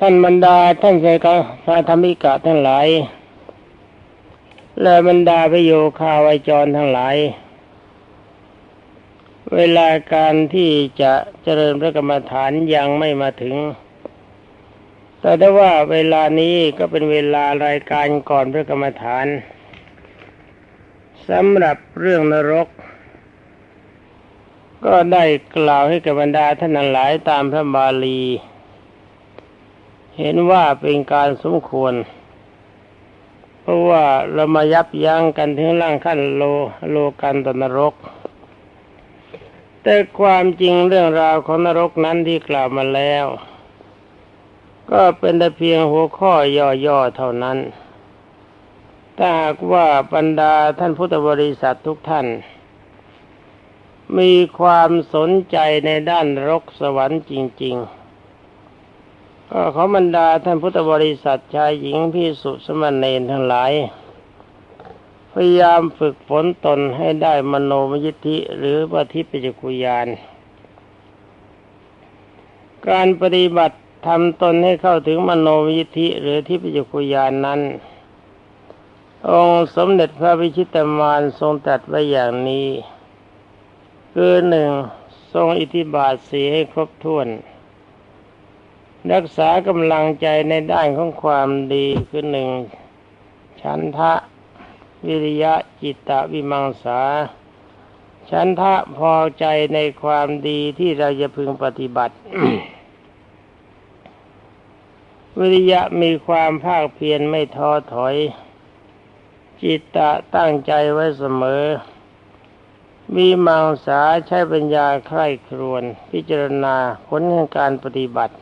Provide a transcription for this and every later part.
ท่านบรรดาท่านเสกพระธรรมิกะทั้งหลาย และบรรดาพระโยคาวาจรทั้งหลาย เวลาการที่จะเจริญพระกรรมฐานยังไม่มาถึง แต่ได้ว่าเวลานี้ก็เป็นเวลารายการก่อนพระกรรมฐานสำหรับเรื่องนรก ก็ได้กล่าวให้กับบรรดาท่านทั้งหลายตามพระบาลี เห็นว่าเป็นการสมควร เพราะว่าเรามายับยั้งกันถึงร่างขั้นโลโลกันตนรก แต่ความจริงเรื่องราวของนรกนั้นที่กล่าวมาแล้ว ก็เป็นแต่เพียงหัวข้อย่อๆเท่านั้นถ้าหากว่าบรรดาท่านพุทธบริษัททุกท่าน มีความสนใจในด้านรกสวรรค์จริง ๆ ก็ขอบรรดาท่านพุทธบริษัทชายหญิงพิสุสมณเณรทั้งหลาย พยายามฝึกฝนตนให้ได้มโนมยิทธิหรือปฏิปจกุยาน การปฏิบัติทำตนให้เข้าถึงมโนมยิทธิหรือทิปจักุยานนั้น องค์สมเด็จพระวิชิตมานทรงตรัสไว้อย่างนี้ คือหนึ่งทรงอิทธิบาทสีให้ครบถ้วน รักษากำลังใจในด้านของความดีคือหนึ่งฉันทะวิริยะจิตตวิมังสาฉันทะพอใจในความดีที่เราจะพึงปฏิบัติ วิริยะมีความภาคเพียรไม่ท้อถอย จิตตะตั้งใจไว้เสมอมีมังสาใช้ปัญญาใคร่ครวน พิจารณาผลแห่งการปฏิบัติ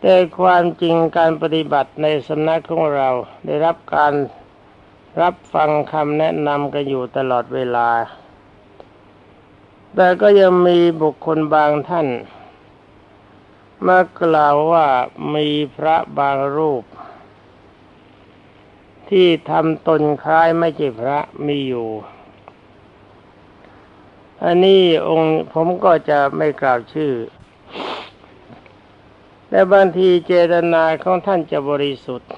แต่ความจริงการปฏิบัติในสำนักของเราได้รับการรับฟังคำแนะนำกันอยู่ตลอดเวลา แต่ก็ยังมีบุคคลบางท่าน มากล่าวว่ามีพระบางรูป ที่ทำตนคล้ายไม่ใช่พระมีอยู่อันนี้องค์ผมก็จะไม่กล่าวชื่อ แต่บางทีเจตนาของท่านจะบริสุทธิ์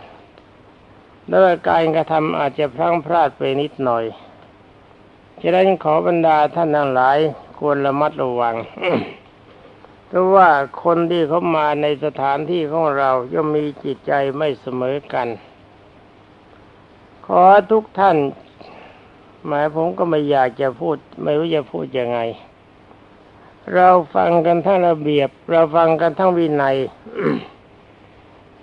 แล้วการกระทำอาจจะพลั้งพลาดไปนิดหน่อยฉะนั้นขอบรรดาท่านทั้งหลายควรระมัดระวัง เพราะว่าคนที่เขามาในสถานที่ของเราย่อมมีจิตใจไม่เสมอกัน ขอทุกท่าน หมายผมก็ไม่อยากจะพูด ไม่รู้จะพูดยังไง เราฟังกันทั้งระเบียบ เราฟังกันทั้งวินัย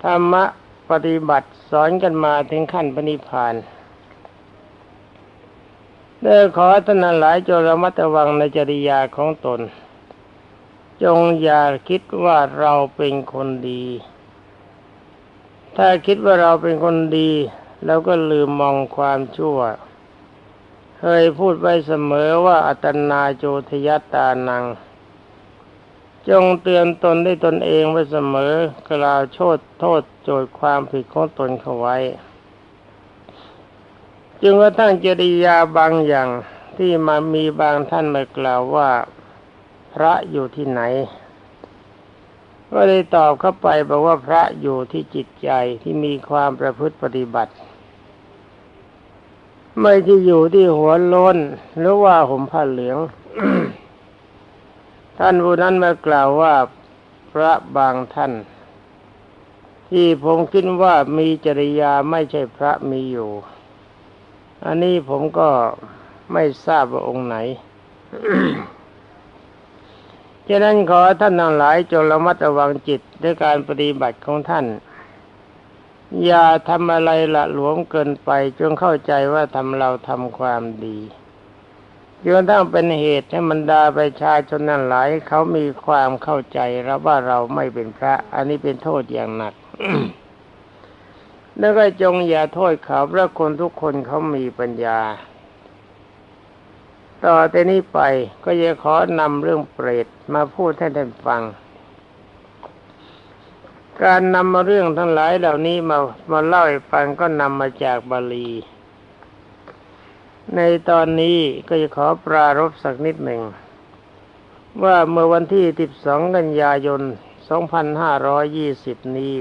ธรรมะปฏิบัติสอนกันมาถึงขั้นปณิพานเด้อขอท่านหลายจงระมัดระวังในจริยาของตน จงอย่าคิดว่าเราเป็นคนดี ถ้าคิดว่าเราเป็นคนดีแล้วก็ลืมมองความชั่ว เคยพูดไว้เสมอว่าอัตนาโจทยตานัง จงเตือนตนได้ตนเองไว้เสมอกล่าวโทษโทษโจทย์ความผิดของตนเขาไว้ จึงกระทั่งจริยาบางอย่างที่มามีบางท่านมากล่าวว่า พระอยู่ที่ไหน ก็ได้ตอบเข้าไปบอกว่าพระอยู่ที่จิตใจที่มีความประพฤติปฏิบัติ ไม่ที่อยู่ที่หัวโล้นหรือว่าห่มผ้าเหลือง ท่านผู้นั้นมากล่าวว่าพระบางท่าน ที่ผมคิดว่ามีจริยาไม่ใช่พระมีอยู่ อันนี้ผมก็ไม่ทราบว่าองค์ไหนฉะนั้นขอท่านทั้งหลายจงระมัดระวังจิตด้วยการปฏิบัติของท่าน อย่าทำอะไรละหลวมเกินไปจงเข้าใจว่าทำเราทำความดี จนทั้งเป็นเหตุให้บรรดาประชาชนนั้นหลายเขามีความเข้าใจแล้วว่าเราไม่เป็นพระ อันนี้เป็นโทษอย่างหนักแล้วก็จงอย่าโทษเขาเพราะคนทุกคนเขามีปัญญา ต่อแต่นี้ไปก็จะขอนำเรื่องเปรตมาพูดให้ท่านฟัง การนำมาเรื่องทั้งหลายเหล่านี้มามาเล่าให้ฟังก็นำมาจากบาลี ในตอนนี้ก็จะขอปรารบสักนิดหนึ่ง ว่าเมื่อวันที่ 12 กันยายน 2520 นี้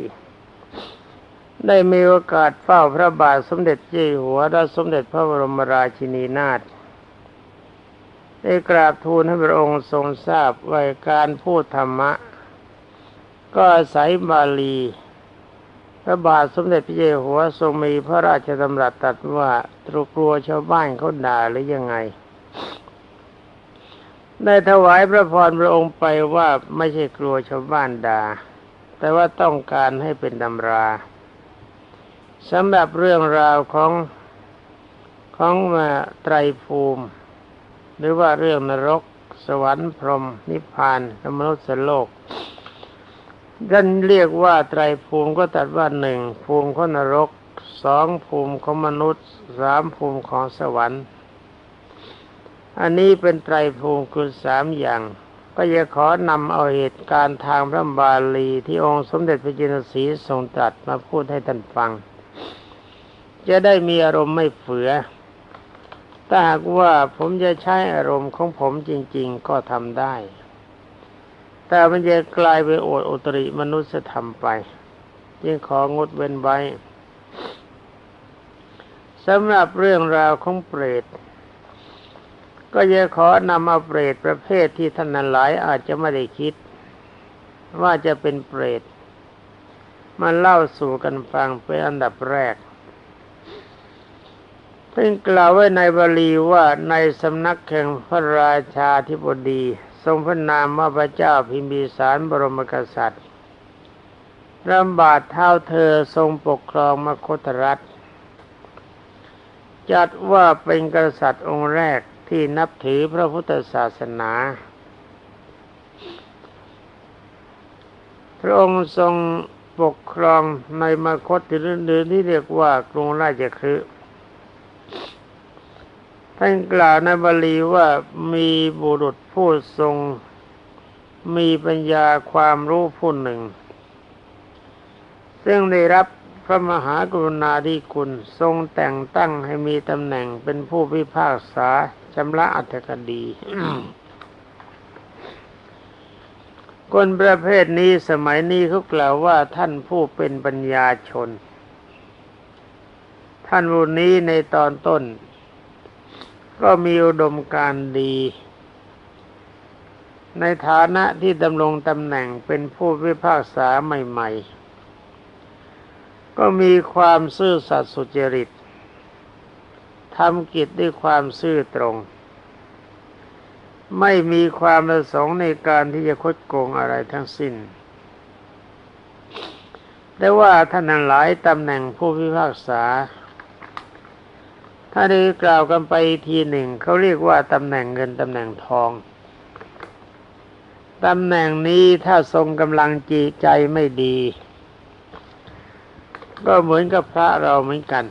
ได้มีโอกาสเฝ้าพระบาทสมเด็จเจ้าอยู่หัวและสมเด็จพระบรมราชินีนาถได้กราบทูลให้พระองค์ทรงทราบว่าการพูดธรรมะ ก็อาศัยบาลี พระบาทสมเด็จพระเจ้าอยู่หัวทรงมีพระราชดำรัสตรัสว่าตรุกลัวชาวบ้านเขาด่าหรือยังไง ได้ถวายพระพรพระองค์ไปว่าไม่ใช่กลัวชาวบ้านด่า แต่ว่าต้องการให้เป็นตำราสำหรับเรื่องราวของของมาไตรภูมิ หรือว่าเรื่องนรก สวรรค์พรหมนิพพานมนุษย์โลก ท่านเรียกว่าไตรภูมิก็ตัดว่าหนึ่งภูมิของนรกสองภูมิของมนุษย์สามภูมิของสวรรค์ อันนี้เป็นไตรภูมิคือสามอย่าง ก็จะขอนำเอาเหตุการณ์ทางพระบาลีที่องค์สมเด็จพระจินสีทรงตรัสมาพูดให้ท่านฟัง จะได้มีอารมณ์ไม่เฝือถ้าหากว่าผมจะใช้อารมณ์ของผมจริง ๆ ก็ทำได้ แต่มันจะกลายไปโอดอุตริมนุษยธรรมไป จึงของดเว้นไว้สำหรับเรื่องราวของเปรต ก็จะขอนำเอาเปรตประเภทที่ท่านหลายอาจจะไม่ได้คิด ว่าจะเป็นเปรตมาเล่าสู่กันฟังเป็นอันดับแรกเพิ่งกล่าวไว้ในบาลีว่าในสำนักแห่งพระราชาธิบดี ทรงพระนามว่าพระเจ้าพิมพิสารบรมกษัตริย์รำบาดเท้าเธอทรงปกครองมคตรัฐ จัดว่าเป็นกษัตริย์องค์แรกที่นับถือพระพุทธศาสนา พระองค์ทรงปกครองในมคตหรือที่เรียกว่ากรุงราชคฤห์ ท่านกล่าวในบาลีว่ามีบุรุษผู้ทรง มีปัญญาความรู้ผู้หนึ่ง ซึ่งได้รับพระมหากรุณาธิคุณทรงแต่งตั้งให้มีตำแหน่งเป็นผู้พิพากษาชำระอัตคดีคนประเภทนี้สมัยนี้เขากล่าวว่าท่านผู้เป็นปัญญาชน ท่านผู้นี้ในตอนต้น ก็มีอุดมการดี ในฐานะที่ดำรงตำแหน่งเป็นผู้พิพากษาใหม่ ๆ ก็มีความซื่อสัตย์สุจริตทำกิจด้วยความซื่อตรง ไม่มีความประสงค์ในการที่จะคดโกงอะไรทั้งสิ้น แต่ว่าท่านนั้นหลายตำแหน่งผู้พิพากษา ถ้าได้กล่าวกันไปทีหนึ่งเขาเรียกว่าตำแหน่งเงินตำแหน่งทองตำแหน่งนี้ถ้าทรงกำลังจีใจไม่ดี ก็เหมือนกับพระเราเหมือนกัน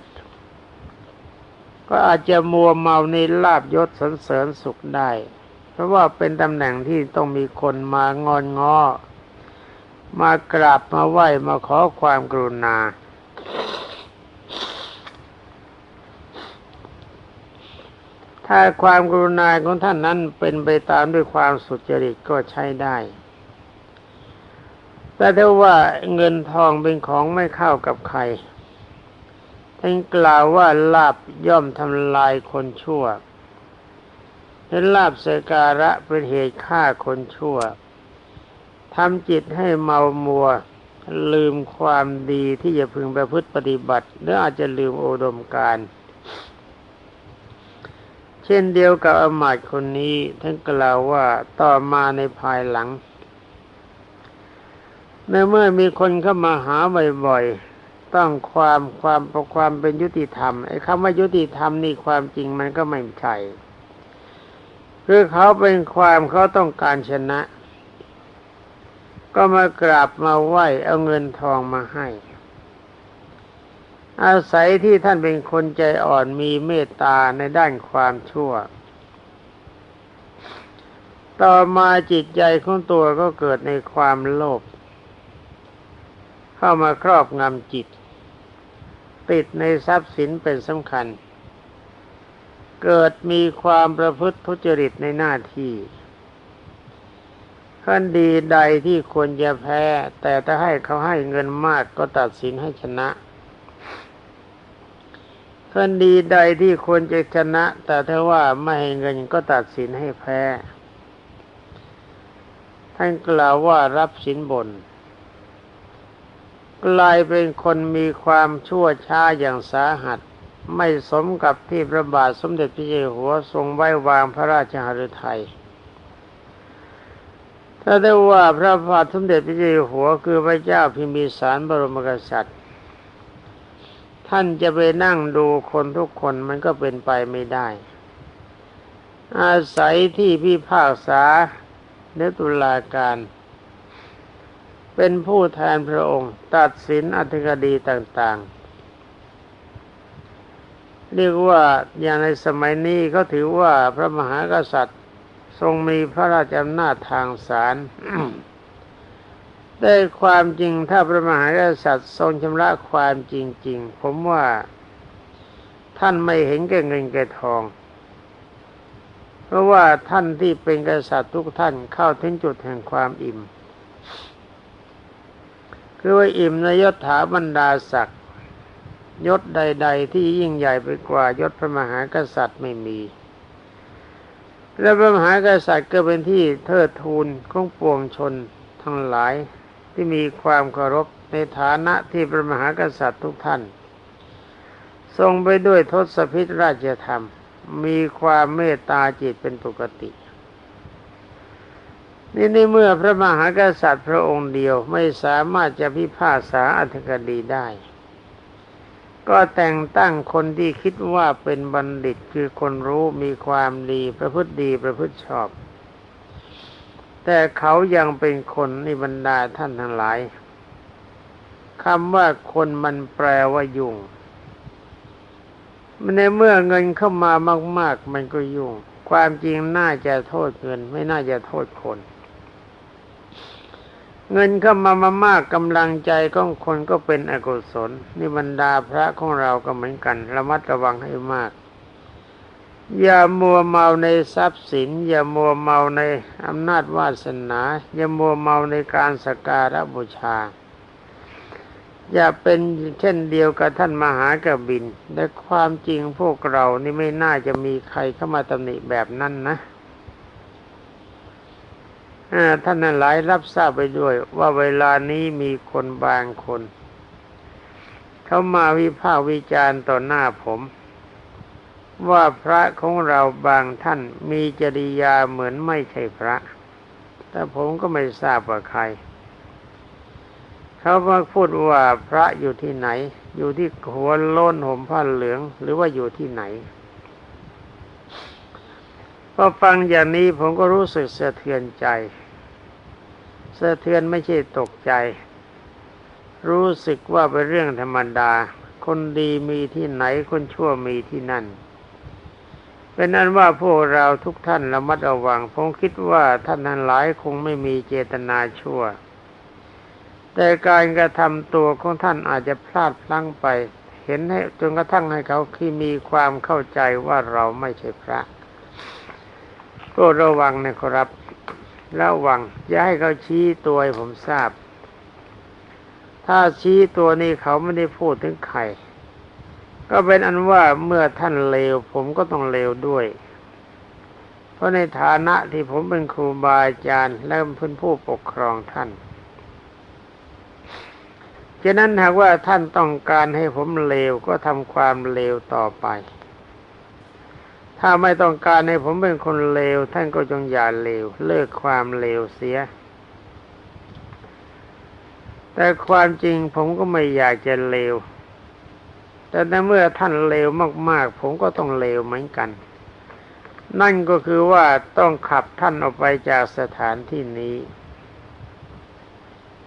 ก็อาจจะมัวเมาในลาบยศสรรเสริญสุขได้ เพราะว่าเป็นตำแหน่งที่ต้องมีคนมางอนงอมากราบมาไหว้มาขอความกรุณา ถ้าความกรุณาของท่านนั้นเป็นไปตามด้วยความสุจริตก็ใช้ได้ แต่ถ้าว่าเงินทองเป็นของไม่เข้ากับใครท่านกล่าวว่าลาบย่อมทำลายคนชั่วเห็นลาบเสการะเป็นเหตุฆ่าคนชั่วทำจิตให้เมามัว ลืมความดีที่จะพึงประพฤติปฏิบัติ หรืออาจจะลืมโอดมการณ์ เช่นเดียวกับอมาตย์คนนี้ท่านกล่าวว่าต่อมาในภายหลังในเมื่อมีคนเข้ามาหาบ่อยๆต้องความความประความเป็นยุติธรรมไอ้คำว่ายุติธรรมนี่ความจริงมันก็ไม่ใช่คือเขาเป็นความเขาต้องการชนะ ก็มากราบมาไหว้เอาเงินทองมาให้ อาศัยที่ท่านเป็นคนใจอ่อนมีเมตตาในด้านความชั่ว ต่อมาจิตใจของตัวก็เกิดในความโลภเข้ามาครอบงำจิต ติดในทรัพย์สินเป็นสำคัญ เกิดมีความประพฤติทุจริตในหน้าที่คดีใดที่ควรจะแพ้ แต่ถ้าให้เขาให้เงินมากก็ตัดสินให้ชนะ คดีใดที่ควรจะชนะ แต่ถ้าว่าไม่ให้เงินก็ตัดสินให้แพ้ ท่านกล่าวว่ารับสินบน กลายเป็นคนมีความชั่วช้าอย่างสาหัส ไม่สมกับที่พระบาทสมเด็จพระเจ้าอยู่หัวทรงไว้วางพระราชหฤทัยถ้าได้ว่าพระบาทสมเด็จพระเจ้าอยู่หัวคือพระเจ้าพิมพิสารบรมกษัตริย์ ท่านจะไปนั่งดูคนทุกคนมันก็เป็นไปไม่ได้ อาศัยที่พิพากษาเนตุลาการ เป็นผู้แทนพระองค์ ตัดสินอธิคดีต่างๆ เรียกว่าอย่างในสมัยนี้เขาถือว่าพระมหากษัตริย์ทรงมีพระราชอำนาจทางศาล ได้ความจริงถ้าพระมหากษัตริย์ทรงชำระความจริง ๆ ผมว่าท่านไม่เห็นแก่เงินแก่ทอง เพราะว่าท่านที่เป็นกษัตริย์ทุกท่านเข้าถึงจุดแห่งความอิ่ม คือว่าอิ่มในยศถาบรรดาศักดิ์ยศใด ๆ ที่ยิ่งใหญ่ไปกว่ายศพระมหากษัตริย์ไม่มี และพระมหากษัตริย์ก็เป็นที่เทิดทูนของปวงชนทั้งหลาย ที่มีความเคารพในฐานะที่พระมหากษัตริย์ทุกท่าน ทรงไปด้วยทศพิธราชธรรม มีความเมตตาจิตเป็นปกตินี่ในเมื่อพระมหากษัตริย์พระองค์เดียวไม่สามารถจะพิพากษาอัธิคดีได้ ก็แต่งตั้งคนที่คิดว่าเป็นบัณฑิตคือคนรู้มีความดีประพฤติดีประพฤติชอบ แต่เขายังเป็นคนในบรรดาท่านทั้งหลายคำว่าคนมันแปลว่ายุ่งในเมื่อเงินเข้ามามาก ๆ มันก็ยุ่ง ความจริงน่าจะโทษเงิน ไม่น่าจะโทษคน เงินเข้ามามามากกำลังใจของคนก็เป็นอกุศลนี่บรรดาพระของเราก็เหมือนกัน ระมัดระวังให้มาก อย่ามัวเมาในทรัพย์สิน อย่ามัวเมาในอำนาจวาสนา อย่ามัวเมาในการสการะบูชา อย่าเป็นเช่นเดียวกับท่านมหากบินแต่ความจริงพวกเรานี่ไม่น่าจะมีใครเข้ามาตำหนิแบบนั้นนะท่านนั้นหลายรับทราบไปด้วย ว่าเวลานี้มีคนบางคน เขามาวิพากษ์วิจารณ์ต่อหน้าผม ว่าพระของเราบางท่านมีจริยาเหมือนไม่ใช่พระ แต่ผมก็ไม่ทราบว่าใคร เขามาพูดว่าพระอยู่ที่ไหน อยู่ที่หัวโล้นห่มผ้าเหลือง หรือว่าอยู่ที่ไหนพอฟังอย่างนี้ผมก็รู้สึกสะเทือนใจ สะเทือนไม่ใช่ตกใจ รู้สึกว่าเป็นเรื่องธรรมดา คนดีมีที่ไหนคนชั่วมีที่นั่น เป็นนั้นว่าพวกเราทุกท่านระมัดระวังผมคิดว่าท่านทั้งหลายคงไม่มีเจตนาชั่ว แต่การกระทำตัวของท่านอาจจะพลาดพลั้งไป เห็นให้จนกระทั่งให้เขาที่มีความเข้าใจว่าเราไม่ใช่พระโปรดระวังนะครับ ระวัง อย่าให้เขาชี้ตัวให้ผมทราบ ถ้าชี้ตัวนี้เขาไม่ได้พูดถึงใคร ก็เป็นอันว่าเมื่อท่านเลว ผมก็ต้องเลวด้วย เพราะในฐานะที่ผมเป็นครูบาอาจารย์ และเป็นผู้ปกครองท่านฉะนั้นหากว่าท่านต้องการให้ผมเลวก็ทำความเลวต่อไป ถ้าไม่ต้องการให้ผมเป็นคนเลว ท่านก็จงอย่าเลว เลิกความเลวเสีย แต่ความจริงผมก็ไม่อยากจะเลว แต่ในเมื่อท่านเลวมาก ๆ ผมก็ต้องเลวเหมือนกัน นั่นก็คือว่าต้องขับท่านออกไปจากสถานที่นี้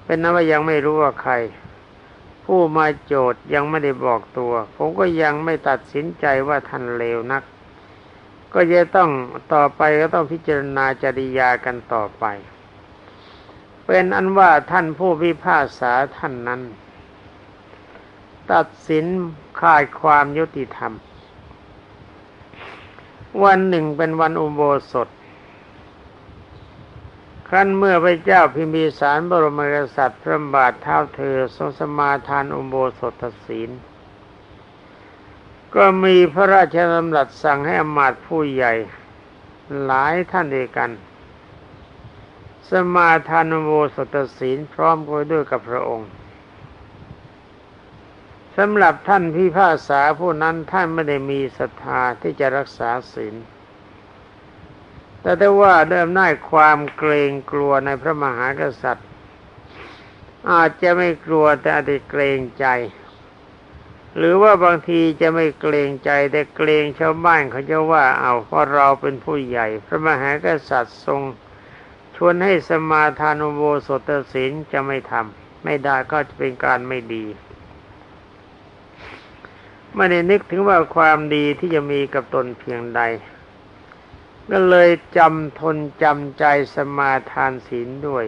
เป็นนั้นว่ายังไม่รู้ว่าใคร ผู้มาโจทย์ยังไม่ได้บอกตัว ผมก็ยังไม่ตัดสินใจว่าท่านเลวนัก ก็จะต้องต่อไปก็ต้องพิจารณาจริยากันต่อไป เป็นอันว่าท่านผู้พิพากษาท่านนั้นตัดสิน ขาดความยุติธรรม วันหนึ่งเป็นวันอุโบสถขั้นเมื่อพระเจ้าพิมพิสารบรมกษัตริย์พระบาทเท้าเธอทรงสมาทานอุโบสถศีล ก็มีพระราชดำรัสสั่งให้อมาตผู้ใหญ่ หลายท่านเดียวกัน สมาทานอุโบสถศีลพร้อมกันด้วยกับพระองค์ สำหรับท่านพิพากษาผู้นั้นท่านไม่ได้มีศรัทธาที่จะรักษาศีล แต่ได้ว่าเดิมน่ายความเกรงกลัวในพระมหากษัตริย์ อาจจะไม่กลัวแต่อาจจะเกรงใจ หรือว่าบางทีจะไม่เกรงใจแต่เกรงชาวบ้านเขาจะว่าเอาเพราะเราเป็นผู้ใหญ่ พระมหากษัตริย์ทรงชวนให้สมาทานอุโบสถศีลจะไม่ทำไม่ได้ก็จะเป็นการไม่ดี ไม่ได้นึกถึงว่าความดีที่จะมีกับตนเพียงใด ก็เลยจำทนจำใจสมาทานศีลด้วย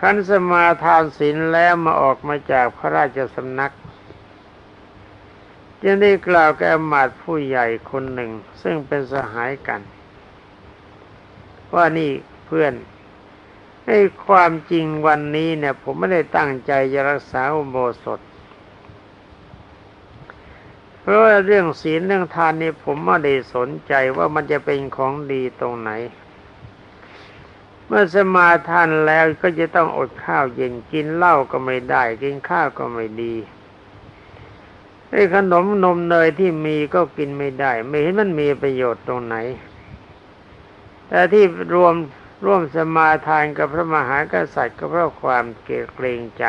คันสมาทานศีลแล้วมาออกมาจากพระราชสำนัก จึงได้กล่าวแก่มาดผู้ใหญ่คนหนึ่ง ซึ่งเป็นสหายกัน ว่านี่เพื่อนให้ความจริงวันนี้เนี่ย ผมไม่ได้ตั้งใจจะรักษาอุโบสถ เพราะว่าเรื่องศีลเรื่องทานนี่ผมไม่ได้สนใจว่ามันจะเป็นของดีตรงไหน เมื่อสมาทานแล้วก็จะต้องอดข้าวเย็นกินเหล้าก็ไม่ได้ กินข้าวก็ไม่ดีไอ้ขนมนมเนยที่มีก็กินไม่ได้ ไม่เห็นมันมีประโยชน์ตรงไหน แต่ที่รวมร่วมสมาทานกับพระมหากษัตริย์ก็เพราะความเกรงใจ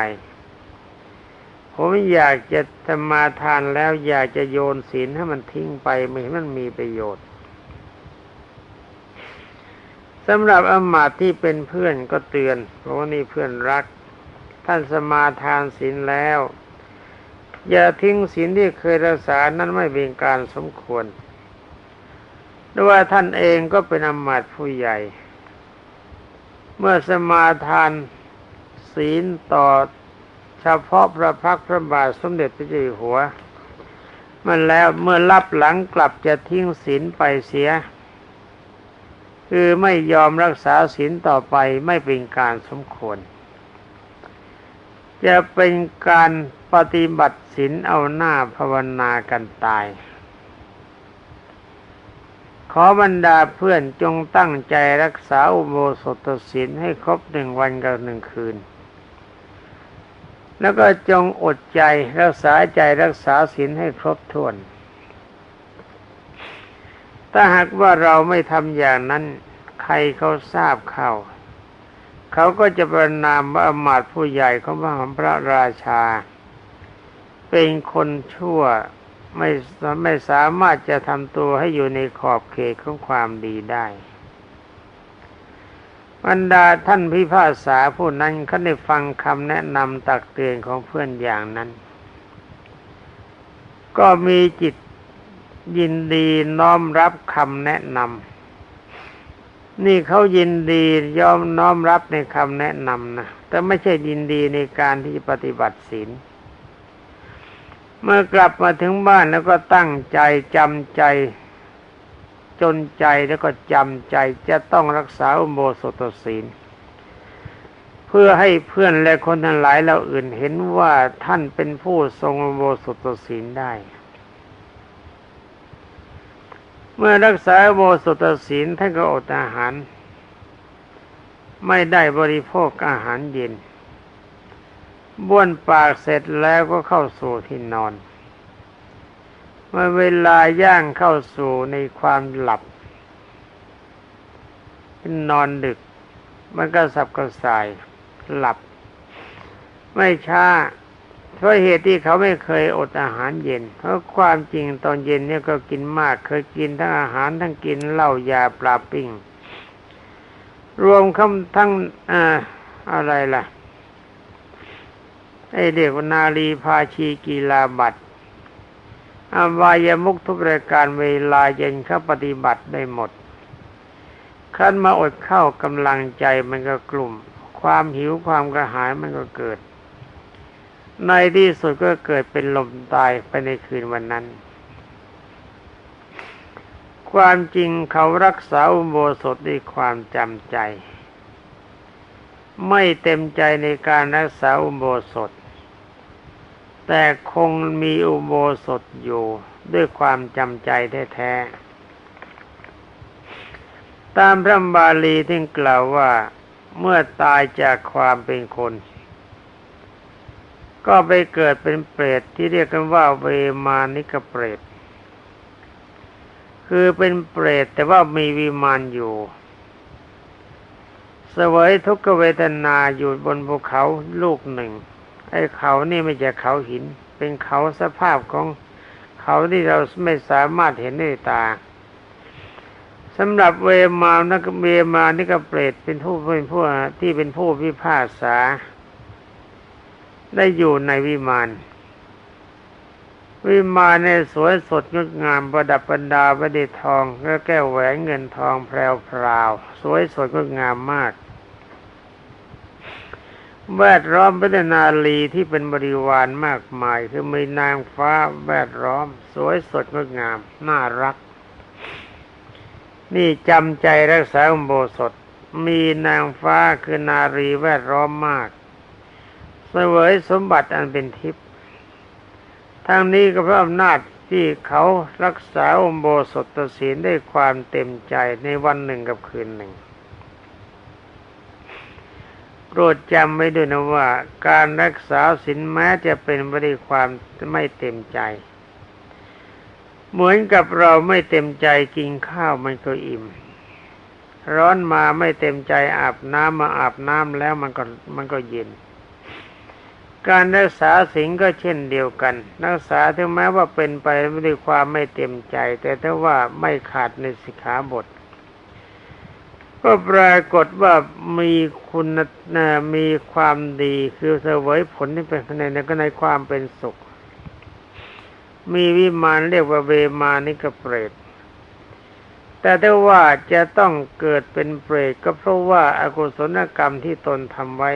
ผมอยากจะธรรมาทานแล้วอยากจะโยนศีลให้มันทิ้งไปไม่ให้มันมีประโยชน์สำหรับอมาตที่เป็นเพื่อนก็เตือนเพราะว่านี่เพื่อนรัก ท่านสมาทานศีลแล้ว อย่าทิ้งศีลที่เคยรักษานั้นไม่เป็นการสมควรด้วยว่าท่านเองก็เป็นอมาตผู้ใหญ่ เมื่อสมาทานศีลต่อ เฉพาะพระพักพระบาทสมเด็จพระเจ้าอยู่หัว มันแล้วเมื่อรับหลังกลับจะทิ้งศีลไปเสีย คือไม่ยอมรักษาศีลต่อไปไม่เป็นการสมควร จะเป็นการปฏิบัติศีลเอาหน้าภาวนากันตาย ขอบรรดาเพื่อนจงตั้งใจรักษาอุโบสถศีลให้ครบหนึ่งวันกับหนึ่งคืน แล้วก็จงอดใจรักษาใจรักษาศีลให้ครบถ้วน ถ้าหากว่าเราไม่ทำอย่างนั้น ใครเขาทราบเข้าเขาก็จะประนามว่าอมาตผู้ใหญ่เของพระราชา เป็นคนชั่วไม่ไม่สามารถจะทำตัวให้อยู่ในขอบเขตของความดีได้ บรรดาท่านพิพากษาผู้นั้นเขาได้ฟังคำแนะนำตักเตือนของเพื่อนอย่างนั้น ก็มีจิตยินดีน้อมรับคำแนะนำนี่เขายินดียอมน้อมรับในคำแนะนำนะแต่ไม่ใช่ยินดีในการที่ปฏิบัติศีลเมื่อกลับมาถึงบ้านแล้วก็ตั้งใจจำใจ จนใจแล้วก็จำใจจะต้องรักษาอุโบสถศีล เพื่อให้เพื่อนและคนทั้งหลายเราอื่นเห็นว่าท่านเป็นผู้ทรงอุโบสถศีลได้ เมื่อรักษาอุโบสถศีลท่านก็อดอาหาร ไม่ได้บริโภคอาหารเย็นบ้วนปากเสร็จแล้วก็เข้าสู่ที่นอน เมื่อเวลาย่างเข้าสู่ในความหลับนอนดึก มันก็สับกระส่ายหลับ ไม่ช้าเพราะเหตุที่เขาไม่เคยอดอาหารเย็น เพราะความจริงตอนเย็นเนี่ยก็กินมาก เคยกินทั้งอาหารทั้งกินเหล้ายาปลาปิ้ง รวมคำทั้งอ่าอะไรล่ะไอเด็กนาลีพาชีกีฬาบัตร อวายมุกทุกรายการเวลาเย็นเขาปฏิบัติได้หมดขั้นมาอดเข้ากำลังใจมันก็กลุ่ม ความหิวความกระหายมันก็เกิด ในที่สุดก็เกิดเป็นลมตายไปในคืนวันนั้นคความจริงเขารักษาอุโบสถด้วยความจำใจ ไม่เต็มใจในการรักษาอุโบสถ แต่คงมีอุโบสถอยู่ด้วยความจำใจแท้ๆ ตามพระบาลีที่กล่าวว่าเมื่อตายจากความเป็นคน ก็ไปเกิดเป็นเปรตที่เรียกกันว่าเวมานิกเปรต คือเป็นเปรตแต่ว่ามีวิมานอยู่เสวยทุกขเวทนาอยู่บนภูเขาลูกหนึ่ง ไอ้เขานี่ไม่ใช่เขาหิน เป็นเขาสภาพของเขาที่เราไม่สามารถเห็นด้วยตาสำหรับเวมานักเวมานี่ก็เปรตเป็นผู้เป็นผู้ที่เป็นผู้พิพากษา ได้อยู่ในวิมานวิมานในสวยสดงดงามประดับประดาประดิษทองและแก้วแหวนเงินทองแพรวพราวสวยสดงดงามมาก แวดล้อมไปด้วยนาลีที่เป็นบริวารมากมาย คือมีนางฟ้าแวดล้อม สวยสดงดงาม น่ารัก นี่จำใจรักษาอุโบสถ มีนางฟ้าคือนารีแวดล้อมมากเสวยสมบัติอันเป็นทิพย์ทั้งนี้ก็เพราะอำนาจที่เขารักษาอุโบสถศีลได้ความเต็มใจในวันหนึ่งกับคืนหนึ่ง รดจำไว้ด้วยนะว่าการรักษาศีลแม้จะเป็นไปด้วยความไม่เต็มใจ เหมือนกับเราไม่เต็มใจกินข้าวมันก็อิ่ม ร้อนมาไม่เต็มใจอาบน้ำมาอาบน้ำแล้วมันก็มันก็เย็น การรักษาสิ่งก็เช่นเดียวกัน รักษาถึงแม้ว่าเป็นไปด้วยความไม่เต็มใจ แต่ถ้าว่าไม่ขาดในสิกขาบท ก็ปรากฏว่ามีคุณมีความดีคือเสวยผลที่เป็นในในก็ในความเป็นสุข มีวิมานเรียกว่าเวมานิกเปรต แต่ถ้าว่าจะต้องเกิดเป็นเปรตก็เพราะว่าอากุศลกรรมที่ตนทำไว้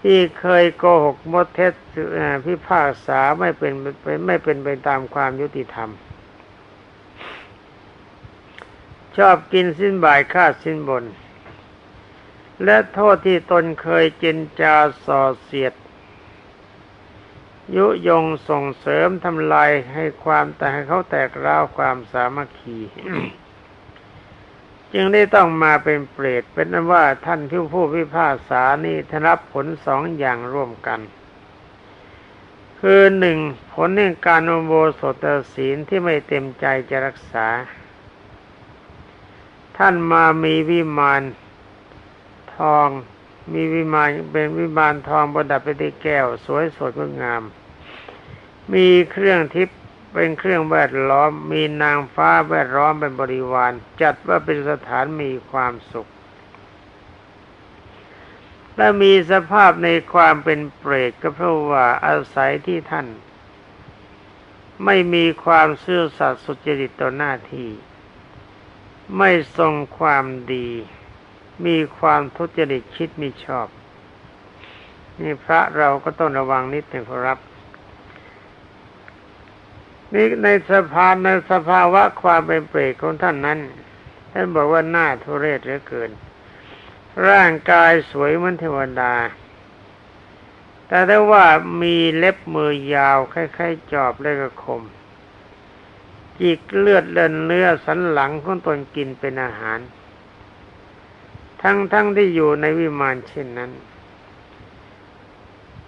ที่เคยโกหกมดเท็จพิพากษาไม่เป็นไม่เป็นไปตามความยุติธรรม ชอบกินสิ้นบ่ายฆ่าสิ้นบน และโทษที่ตนเคยเจนจาส่อเสียด ยุยงส่งเสริมทำลายให้ความแต่ให้เขาแตกร้าวความสามัคคีจึงได้ต้องมาเป็นเปรตเป็นนั้นว่าท่านผู้ผู้พิพากษานี่ทรับผลสองอย่างร่วมกัน คือหนึ่งผลในการอโบสถศีลที่ไม่เต็มใจจะรักษา ท่านมามีวิมานทอง มีวิมานเป็นวิมานทองประดับไปด้วยแก้ว สวยสดงดงาม มีเครื่องทิพย์เป็นเครื่องแวดล้อม มีนางฟ้าแวดล้อมเป็นบริวาร จัดว่าเป็นสถานมีความสุข และมีสภาพในความเป็นเปรตก็เพราะว่าอาศัยที่ท่าน ไม่มีความซื่อสัตย์สุจริตต่อหน้าที่ ไม่ทรงความดี มีความทุจริตคิดมีชอบ นี่พระเราก็ต้องระวังนิดหนึ่งครับ นี่ในสภาในสภาวะความเป็นเปรตของท่านนั้น ท่านบอกว่าหน้าทุเรศเหลือเกิน ร่างกายสวยเหมือนเทวดา แต่ถ้ว่ามีเล็บมือยาวคล้ายๆจอบและกระคม จิกเลือดเลินเนื้อสันหลังของตนกินเป็นอาหาร ทั้งทั้งที่อยู่ในวิมานเช่นนั้น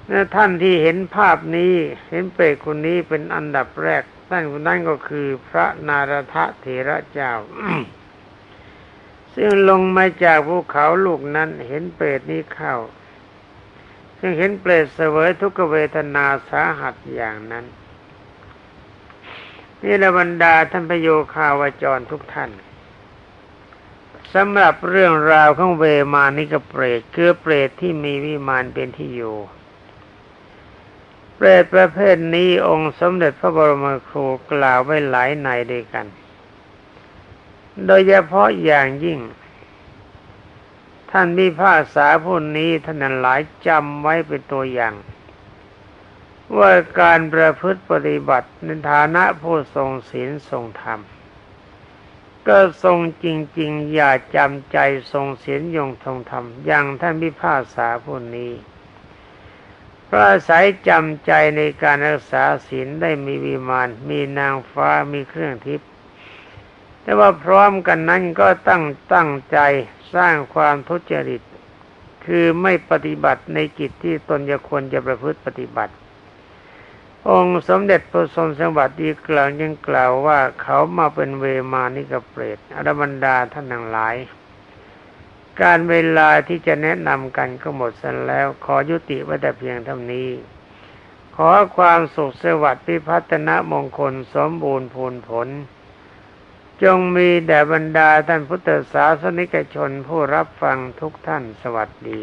และท่านที่เห็นภาพนี้เห็นเปรตคนนี้เป็นอันดับแรกท่านคนนั้นก็คือพระนารทะเถระเจ้า ซึ่งลงมาจากภูเขาลูกนั้นเห็นเปรตนี้เข้า ซึ่งเห็นเปรตเสวยทุกเวทนาสาหัสอย่างนั้น นี่ละบรรดาท่านพโยคาวจรทุกท่านสำหรับเรื่องราวของเวมานิกเปรตคือเปรตที่มีวิมานเป็นที่อยู่ เปรตประเภทนี้องค์สมเด็จพระบรมครูกล่าวไว้หลายในด้วยกัน โดยเฉพาะอย่างยิ่ง ท่านมีภาษาผู้นี้ท่านหลายจำไว้เป็นตัวอย่าง ว่าการประพฤติปฏิบัติในฐานะผู้ทรงศีลทรงธรรม ก็ทรงจริง ๆ อย่าจำใจทรงเสียนยงทองธรรมอย่างท่านพิพากษาผู้นี้พระอายจำใจในการรักษาศีลได้มีวิมาน มีนางฟ้ามีเครื่องทิพย์แต่ว่าพร้อมกันนั้นก็ตั้งตั้งใจสร้างความทุจริต คือไม่ปฏิบัติในกิจที่ตนจะควรจะประพฤติปฏิบัติ องค์สมเด็จพระทรงสวัสดีกล่าวยังกล่าวว่าเขามาเป็นเวมานิกเปรตอรบรรดาท่านทั้งหลาย การเวลาที่จะแนะนำกันก็หมดสิ้นแล้ว ขอยุติไว้แต่เพียงเท่านี้ ขอความสุขสวัสดิ์พิพัฒนมงคลสมบูรณ์พูนผล จงมีแด่บรรดาท่านพุทธศาสนิกชนผู้รับฟังทุกท่านสวัสดี